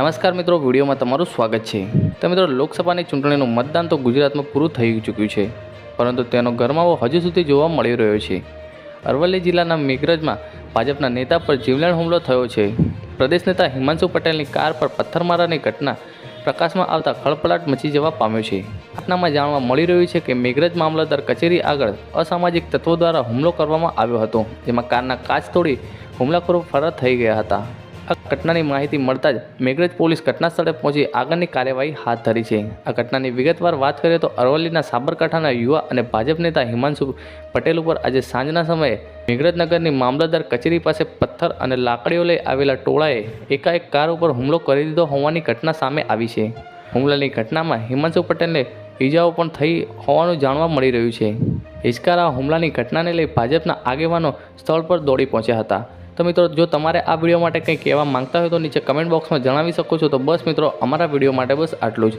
નમસ્કાર મિત્રો, વિડીયોમાં તમારું સ્વાગત છે. તો મિત્રો, લોકસભાની ચૂંટણીનું મતદાન તો ગુજરાતમાં પૂરું થઈ ચૂક્યું છે, પરંતુ તેનો ગરમાવો હજુ સુધી જોવા મળી રહ્યો છે. અરવલ્લી જિલ્લાના મેઘરજમાં ભાજપના નેતા પર જીવલેણ હુમલો થયો છે. પ્રદેશ નેતા હિમાંશુ પટેલની કાર પર પથ્થરમારાની ઘટના પ્રકાશમાં આવતા ખળપળાટ મચી જવા પામ્યો છે. ઘટનામાં જાણવા મળી રહ્યું છે કે મેઘરજ મામલતદાર કચેરી આગળ અસામાજિક તત્વો દ્વારા હુમલો કરવામાં આવ્યો હતો, જેમાં કારના કાચ તોડી હુમલાખોરો ફરાર થઈ ગયા હતા. આ ઘટનાની માહિતી મળતા જ મેઘરજ પોલીસ ઘટના સ્થળે પહોંચી આગળની કાર્યવાહી હાથ ધરી છે. આ ઘટનાની વિગતવાર વાત કરીએ તો અરવલ્લીના સાબરકાંઠાના યુવા અને ભાજપ નેતા હિમાંશુ પટેલ ઉપર આજે સાંજના સમયે મેઘરજનગરની મામલતદાર કચેરી પાસે પથ્થર અને લાકડીઓ લઈ આવેલા ટોળાએ એકાએક કાર ઉપર હુમલો કરી દીધો હોવાની ઘટના સામે આવી છે. હુમલાની ઘટનામાં હિમાંશુ પટેલને ઈજાઓ પણ થઈ હોવાનું જાણવા મળી રહ્યું છે. હિચકારા હુમલાની ઘટનાને લઈ ભાજપના આગેવાનો સ્થળ પર દોડી પહોંચ્યા હતા. તો મિત્રો, જો તમારે આ વીડિયો માટે કંઈ કહેવા માંગતા હોય તો નીચે કમેન્ટ બોક્સમાં જણાવી શકો છો. તો બસ મિત્રો, અમારા વીડિયો માટે બસ આટલું જ.